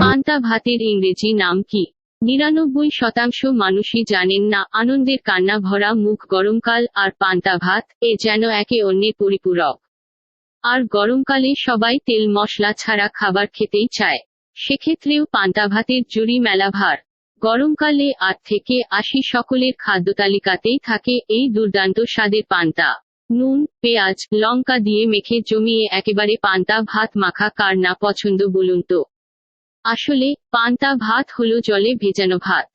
পান্তা ভাতের ইংরেজি নাম কি? নিরানব্বই শতাংশ মানুষই জানেন না আনন্দের কান্না ভরা মুখ গরমকাল আর পান্তা ভাত, এ যেন একে অন্যের পরিপূরক। আর গরমকালে সবাই তেল মশলা ছাড়া খাবার খেতেই চায়। সেক্ষেত্রেও পান্তা ভাতের জুড়ি মেলা ভার। গরমকালে আট থেকে আশি সকলের খাদ্যতালিকাতেই থাকে এই দুর্দান্ত স্বাদের পান্তা। নুন, পেঁয়াজ, লঙ্কা দিয়ে মেখে জমিয়ে একেবারে পান্তা ভাত মাখা কার না পছন্দ বলুন তো। আসলে, পান্তা ভাত হলো জলে ভেজানো ভাত।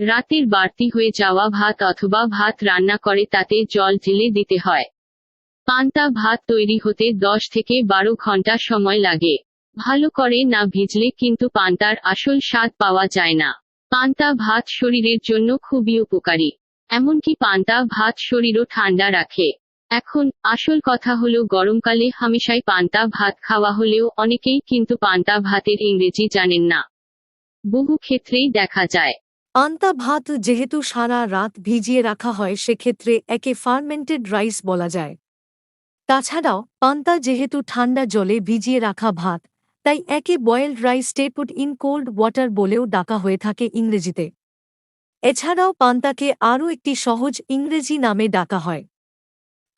রাতের বাড়তি হয়ে যাওয়া ভাত অথবা ভাত রান্না করে তাতে জল ঢেলে দিতে হয়। পান্তা ভাত তৈরি হতে দশ থেকে বারো ঘণ্টা সময় লাগে। ভালো করে না ভিজলে কিন্তু পান্তার আসল স্বাদ পাওয়া যায় না। পান্তা ভাত শরীরের জন্য খুবই উপকারী। এমনকি পান্তা ভাত শরীরও ঠান্ডা রাখে। এখন, আসল কথা হলো গরমকালে হামেশাই পান্তা ভাত খাওয়া হলেও অনেকেই কিন্তু পান্তা ভাতের ইংরেজি জানেন না। বহু ক্ষেত্রেই দেখা যায়। পান্তা ভাত যেহেতু সারা রাত ভিজিয়ে রাখা হয়, সেক্ষেত্রে একে ফার্মেন্টেড রাইস বলা যায়। তাছাড়াও, পান্তা যেহেতু ঠান্ডা জলে ভিজিয়ে রাখা ভাত, তাই একে boiled rice steeped in cold water বলেও ডাকা হয়ে থাকে ইংরেজিতে। এছাড়াও পান্তাকে আরও একটি সহজ ইংরেজি নামে ডাকা হয়।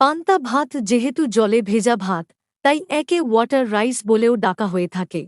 পান্তা ভাত যেহেতু জলে ভেজা ভাত তাই একে ওয়াটার রাইস বলেও ডাকা হয়ে থাকে।